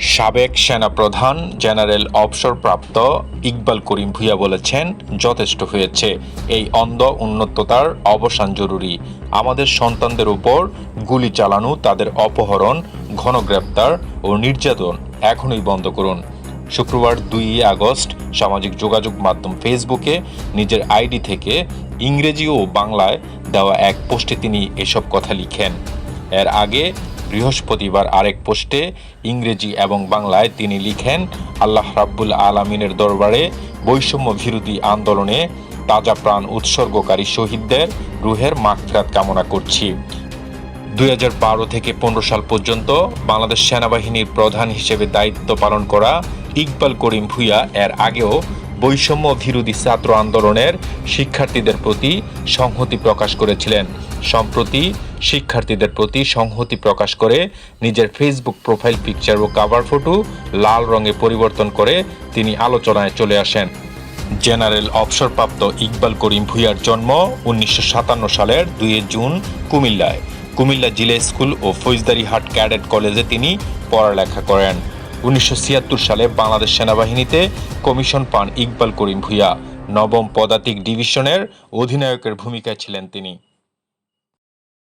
সাবেক সেনাপ্রধান জেনারেল অবসরপ্রাপ্ত ইকবাল করিম ভুঁইয়া বলেছেন, যথেষ্ট হয়েছে। এই অন্ধ উন্নততার অবসান জরুরি। আমাদের সন্তানদের উপর গুলি চালানো, তাদের অপহরণ ঘনগ্রেপ্তার ও নির্যাতন এখনই বন্ধ করুন। শুক্রবার দুই আগস্ট সামাজিক যোগাযোগ মাধ্যম ফেসবুকে নিজের আইডি থেকে ইংরেজি ও বাংলায় দেওয়া এক পোস্টে তিনি এসব কথা লিখেন। এর আগে বৃহস্পতিবার আরেক পোস্টে ইংরেজি এবং বাংলায় তিনি লিখেন, আল্লাহ রাব্বুল আলমিনের দরবারে বৈষম্য বিরোধী আন্দোলনে তাজা প্রাণ উৎসর্গকারী শহীদদের রুহের মাগফিরাত কামনা করছি। দুই হাজার বারো থেকে পনেরো সাল পর্যন্ত বাংলাদেশ সেনাবাহিনীর প্রধান হিসেবে দায়িত্ব পালন করা ইকবাল করিম ভুইয়া এর আগেও বৈষম্য বিরোধী ছাত্র আন্দোলনের শিক্ষার্থীদের প্রতি সংহতি প্রকাশ করেছিলেন। সম্প্রতি শিক্ষার্থীদের প্রতি সংহতি প্রকাশ করে নিজের ফেসবুক প্রোফাইল পিকচার ও কাভার ফটো লাল রঙে পরিবর্তন করে তিনি আলোচনায় চলে আসেন। জেনারেল অবসরপ্রাপ্ত ইকবাল করিম ভুইয়ার জন্ম উনিশশো সাতান্ন সালের দুই জুন কুমিল্লায়। কুমিল্লা জিলা স্কুল ও ফৌজদারিহাট ক্যাডেট কলেজে তিনি পড়ালেখা করেন। উনিশশো ছিয়াত্তর সালে বাংলাদেশ সেনাবাহিনীতে কমিশন পান ইকবাল করিম ভুইয়া। নবম পদাতিক ডিভিশনের অধিনায়কের ভূমিকায় ছিলেন তিনি।